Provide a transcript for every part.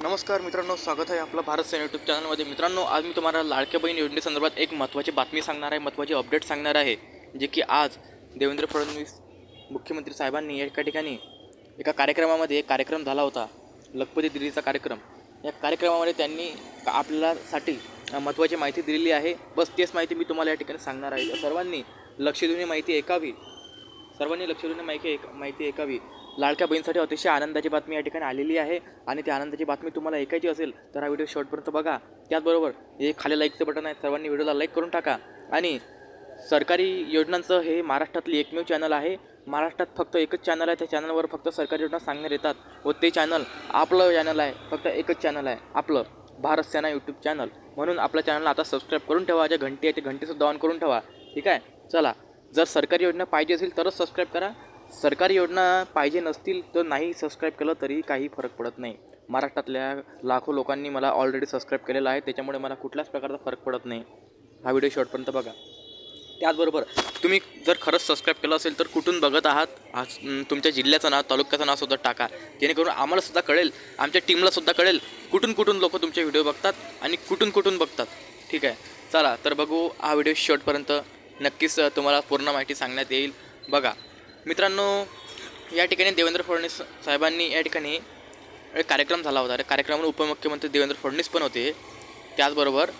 नमस्कार मित्रांनो स्वागत आहे आपलं भारत सेन यूट्यूब चॅनलमध्ये मित्रांनो आज मी तुम्हाला लाडक्या बहीण योजनेसंदर्भात एक महत्त्वाची बातमी सांगणार आहे महत्त्वाची अपडेट सांगणार आहे जे की आज देवेंद्र फडणवीस मुख्यमंत्री साहेबांनी एका ठिकाणी एका कार्यक्रमामध्ये एक कार्यक्रम झाला होता लखपती दिल्लीचा कार्यक्रम. या कार्यक्रमामध्ये त्यांनी का- आपल्यासाठी महत्त्वाची माहिती दिलेली आहे. बस तेच माहिती मी तुम्हाला या ठिकाणी सांगणार आहे. सर्वांनी लक्ष देऊन माहिती ऐकावी. सर्वांनी लक्ष देऊन माहिती ऐक माहिती ऐकावी. लाडक्या बहीणसाठी अतिशय आनंदाची बातमी या ठिकाणी आलेली आहे. आणि त्या आनंदाची बातमी तुम्हाला ऐकायची असेल तर हा व्हिडिओ शॉर्टपर्यंत बघा. त्याचबरोबर हे खाली लाईकचं बटन आहे सर्वांनी व्हिडिओला लाईक करून टाका. आणि सरकारी योजनांचं हे महाराष्ट्रातली एकमेव चॅनल आहे. महाराष्ट्रात फक्त एकच चॅनल आहे त्या चॅनलवर फक्त सरकारी योजना सांगण्यात येतात. व ते चॅनल आपलं चॅनल आहे फक्त एकच चॅनल आहे आपलं भारत सेना यूट्यूब चॅनल म्हणून आपल्या चॅनलला आता सबस्क्राईब करून ठेवा ज्या घंटी आहे ते घंटीसुद्धा ऑन करून ठेवा. ठीक आहे? चला जर सरकारी योजना पाहिजे असेल तरच सबस्क्राईब करा. सरकारी योजना पाहिजे नसतील तर नाही सबस्क्राईब केलं तरी काही फरक पडत नाही. महाराष्ट्रातल्या लाखो लोकांनी मला ऑलरेडी सबस्क्राईब केलेलं आहे त्याच्यामुळे मला कुठल्याच प्रकारचा फरक पडत नाही. हा व्हिडिओ शेवटपर्यंत बघा. त्याचबरोबर तुम्ही जर खरंच सबस्क्राईब केलं असेल तर कुठून बघत आहात? तुमच्या जिल्ह्याचं नाव तालुक्याचं नाव सुद्धा टाका. जेणेकरून आम्हाला सुद्धा कळेल आमच्या टीमला सुद्धा कळेल कुठून कुठून लोक तुमचे व्हिडिओ बघतात आणि कुठून कुठून बघतात. ठीक आहे? चला तर बघू हा व्हिडिओ शेवटपर्यंत नक्कीच तुम्हाला पूर्ण माहिती सांगण्यात येईल. बघा मित्रांनो या ठिकाणी देवेंद्र फडणवीस साहेबांनी या ठिकाणी एक कार्यक्रम झाला होता. कार्यक्रमात उपमुख्यमंत्री देवेंद्र फडणवीस पण होते. त्याचबरोबर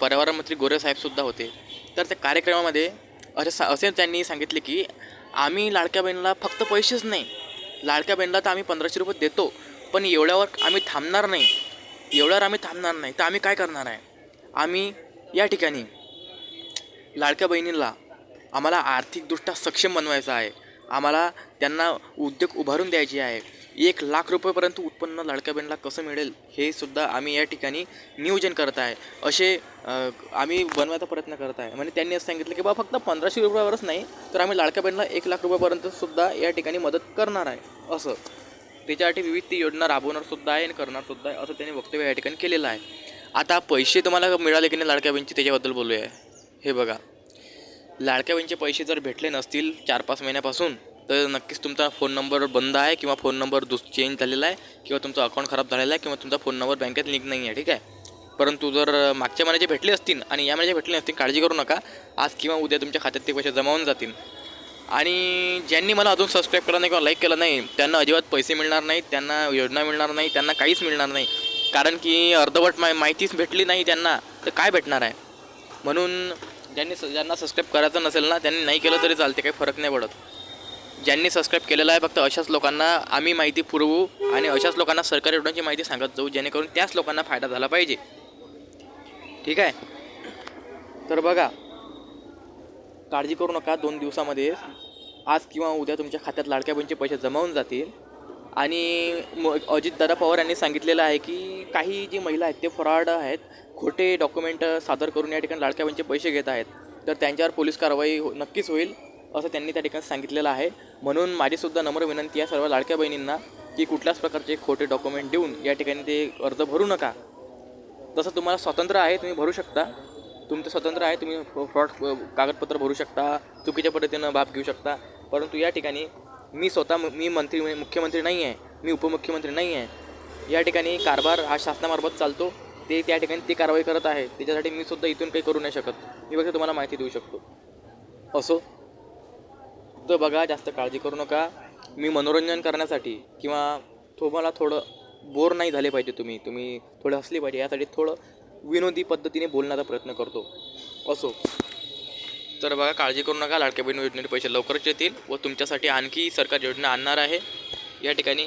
पर्यावरण मंत्री गोरेसाहेबसुद्धा होते. तर त्या कार्यक्रमामध्ये असे सा असे त्यांनी सांगितले की आम्ही लाडक्या बहिणीला फक्त पैसेच नाही. लाडक्या बहिणीला तर आम्ही पंधराशे रुपये देतो. पण एवढ्यावर आम्ही थांबणार नाही. एवढ्यावर आम्ही थांबणार नाही. तर आम्ही काय करणार आहे? आम्ही या ठिकाणी लाडक्या बहिणीला आम्हाला आर्थिकदृष्ट्या सक्षम बनवायचं आहे. आम्हाला त्यांना उद्योग उभारून द्यायचे आहे. एक लाख रुपयेपर्यंत उत्पन्न लाडक्या बहिणीला कसं मिळेल हे सुद्धा आम्ही या ठिकाणी नियोजन करत आहे. असे आम्ही बनवायचा प्रयत्न करत आहे. म्हणजे त्यांनी असं सांगितलं की बा फक्त पंधराशे रुपयावरच नाही तर आम्ही लाडक्या बहिणीला एक लाख रुपयापर्यंत सुद्धा या ठिकाणी मदत करणार आहे. असं. त्याच्यासाठी विविध ती योजना राबवणार सुद्धा आहे आणि करणार सुद्धा आहे असं त्यांनी वक्तव्य या ठिकाणी केलेलं आहे. आता पैसे तुम्हाला मिळाले की नाही लाडक्या बहिणीचे त्याच्याबद्दल बोलूया. हे बघा. लाडक्या बहिणीचे पैसे जर भेटले नसतील चार पाच महिन्यापासून तर नक्कीच तुमचा फोन नंबर बंद आहे किंवा फोन नंबर दुस चेंज झालेला आहे किंवा तुमचा अकाउंट खराब झालेला आहे किंवा तुमचा फोन नंबर बँकेत लिंक नाही आहे ठीक आहे? परंतु जर मागच्या महिन्याचे भेटले असतील आणि या महिन्याचे भेटले नसतील काळजी करू नका. आज किंवा उद्या तुमच्या खात्यात ते पैसे जमा होऊन जातील. आणि ज्यांनी मला अजून सबस्क्राईब केलं नाही किंवा लाईक केलं नाही त्यांना अजिबात पैसे मिळणार नाहीत त्यांना योजना मिळणार नाही त्यांना काहीच मिळणार नाही. कारण की अर्धवट मा माहितीच भेटली नाही त्यांना तर काय भेटणार आहे? म्हणून ज्यांनी स ज्यांना सबस्क्राईब करायचं नसेल ना त्यांनी नाही केलं तरी चालते काही फरक नाही पडत. ज्यांनी सबस्क्राईब केलेलं आहे फक्त अशाच लोकांना आम्ही माहिती पुरवू आणि अशाच लोकांना सरकारी योजनांची माहिती सांगत जाऊ जेणेकरून त्याच लोकांना फायदा झाला पाहिजे. ठीक आहे? तर बघा काळजी करू नका दोन दिवसामध्ये आज किंवा उद्या तुमच्या खात्यात लाडक्या बहिणीचे पैसे जमा होऊन जातील. आणि म अजितदादा पवार यांनी सांगितलेलं आहे की काही जी महिला आहेत ते फ्रॉड आहेत खोटे डॉक्युमेंट सादर करून या ठिकाणी लाडक्या बहिणीचे पैसे घेत आहेत तर त्यांच्यावर पोलीस कारवाई हो नक्कीच होईल असं त्यांनी त्या ठिकाणी सांगितलेलं आहे. म्हणून माझीसुद्धा नम्र विनंती आहे सर्व लाडक्या बहिणींना की कुठल्याच प्रकारचे खोटे डॉक्युमेंट देऊन या ठिकाणी ते अर्ज भरू नका. तसं तुम्हाला स्वातंत्र्य आहे तुम्ही भरू शकता. तुमचं स्वतंत्र आहे तुम्ही फ्रॉड कागदपत्र भरू शकता चुकीच्या पद्धतीनं बाब घेऊ शकता. परंतु या ठिकाणी मी स्वतः मी मंत्री मुख्यमंत्री नाही आहे मी उपमुख्यमंत्री नाही आहे या ठिकाणी कारभार हा शासनामार्फत चालतो. ते त्या ठिकाणी ती कारवाई करत आहे. त्याच्यासाठी मी सुद्धा इथून काही करू नाही शकत. मी फक्त तुम्हाला माहिती देऊ शकतो. असो. तर बघा जास्त काळजी करू नका. मी मनोरंजन करण्यासाठी किंवा तुम्हाला थोडं बोर नाही झाले पाहिजे तुम्ही. तुम्ही थोडं हसले पाहिजे. यासाठी थोडं विनोदी पद्धतीने बोलण्याचा प्रयत्न करतो. असो. तर बघा काळजी करू नका लाडक्या बहीण योजनेचे पैसे लवकरच येतील व तुमच्यासाठी आणखी सरकार योजना आणणार आहे. या ठिकाणी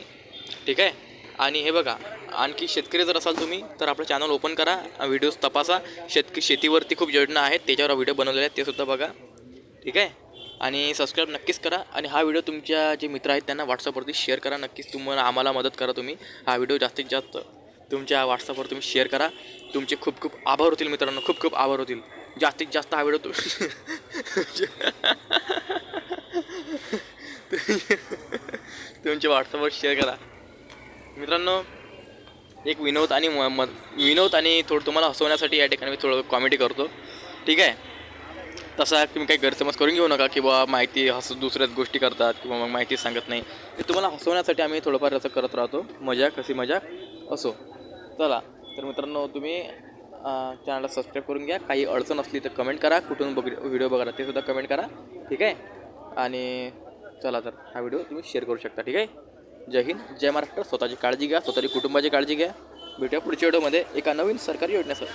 ठीक आहे? आणि हे बघा आणखी शेतकरी जर असाल तुम्ही तर आपलं चॅनल ओपन करा व्हिडिओज तपासा. शेतक शेतीवरती खूप योजना आहेत त्याच्यावर व्हिडिओ बनवलेले आहेत ते सुद्धा बघा. ठीक आहे? आणि सबस्क्राईब नक्कीच करा आणि हा व्हिडिओ तुमच्या जे मित्र आहेत त्यांना व्हॉट्सअपवरती शेअर करा. नक्कीच तुम्हाला आम्हाला मदत करा तुम्ही. हा व्हिडिओ जास्तीत जास्त तुमच्या व्हॉट्सअपवर तुम्ही शेअर करा. तुमचे खूप खूप आभार होतील मित्रांनो खूप खूप आभार होतील. जास्तीत जास्त हा व्हिडिओ तुमच्या व्हॉट्सअपवर शेअर करा. मित्रांनो एक विनोद आणि म म विनोद आणि थोडं तुम्हाला हसवण्यासाठी या ठिकाणी मी थोडं कॉमेडी करतो. ठीक आहे? तसा तुम्ही काही गैरसमज करून घेऊ नका की बा माहिती हस दुसऱ्याच गोष्टी करतात किंवा मग माहिती सांगत नाही. ते तुम्हाला हसवण्यासाठी आम्ही थोडंफार असं करत राहतो. मजा कशी मजा असो. चला तर मित्रांनो तुम्ही चॅनलला सबस्क्राईब करून घ्या. काही अडचण असली तर कमेंट करा. कुठून बघ व्हिडिओ बघा ते सुद्धा कमेंट करा. ठीक आहे? आणि चला तर हा व्हिडिओ तुम्ही शेअर करू शकता. ठीक आहे? जय हिंद जय महाराष्ट्र. स्वतःची काळजी घ्या. स्वतःची कुटुंबाची काळजी घ्या. भेटूया पुढच्या व्हिडिओमध्ये एका नवीन सरकारी योजनेसह.